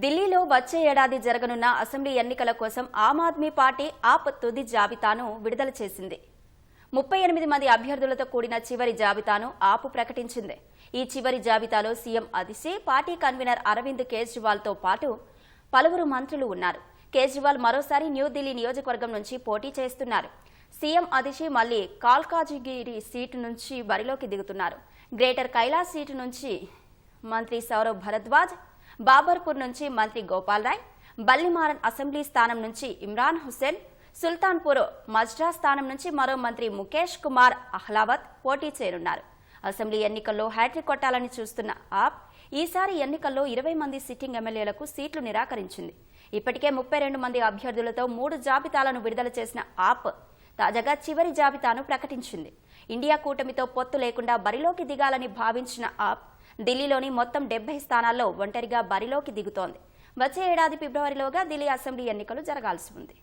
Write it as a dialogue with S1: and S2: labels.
S1: ఢిల్లీలో వచ్చే ఏడాది జరగనున్న అసెంబ్లీ ఎన్నికల కోసం ఆమ్ ఆద్మీ పార్టీ ఆప్ తుది జాబితాను విడుదల చేసింది. ముప్పై ఎనిమిది మంది అభ్యర్థులతో కూడిన చివరి జాబితాను ఆపు ప్రకటించింది. ఈ చివరి జాబితాలో CM Atishi party convener Arvind కేజ్రీవాల్తో పాటు పలువురు మంత్రులు ఉన్నారు. కేజ్రీవాల్ మరోసారి న్యూఢిల్లీ నియోజకవర్గం నుంచి పోటీ చేస్తున్నారు. సీఎం అదిషి మళ్ళీ కాల్కాజిగిరి సీటు నుంచి బరిలోకి దిగుతున్నారు. గ్రేటర్ కైలాస్ సీటు నుంచి మంత్రి సౌరవ్ భరద్వాజ్ బాబర్పూర్ నుంచి మంత్రి గోపాల్ రాయ్ బల్లిమారన్ అసెంబ్లీ స్థానం నుంచి ఇమ్రాన్ హుస్సేన్ సుల్తాన్పూర్ మజ్రా స్థానం నుంచి మరో మంత్రి ముఖేష్ కుమార్ అహ్లావత్ పోటీ చేరున్నారు అసెంబ్లీ ఎన్నికల్లో హ్యాట్రిక్ కొట్టాలని చూస్తున్న ఆప్ ఈసారి ఎన్నికల్లో ఇరవై మంది సిట్టింగ్ ఎమ్మెల్యేలకు సీట్లు నిరాకరించింది. ఇప్పటికే ముప్పై రెండు మంది అభ్యర్థులతో మూడు జాబితాలను విడుదల చేసిన ఆప్ తాజాగా చివరి జాబితాను ప్రకటించింది. ఇండియా కూటమితో పొత్తు లేకుండా బరిలోకి దిగాలని భావించిన ఆప్ ఢిల్లీలోని మొత్తం డెబ్బై స్థానాల్లో ఒంటరిగా బరిలోకి దిగుతోంది. వచ్చే ఏడాది ఫిబ్రవరిలోగా ఢిల్లీ అసెంబ్లీ ఎన్నికలు జరగాల్సి ఉంది.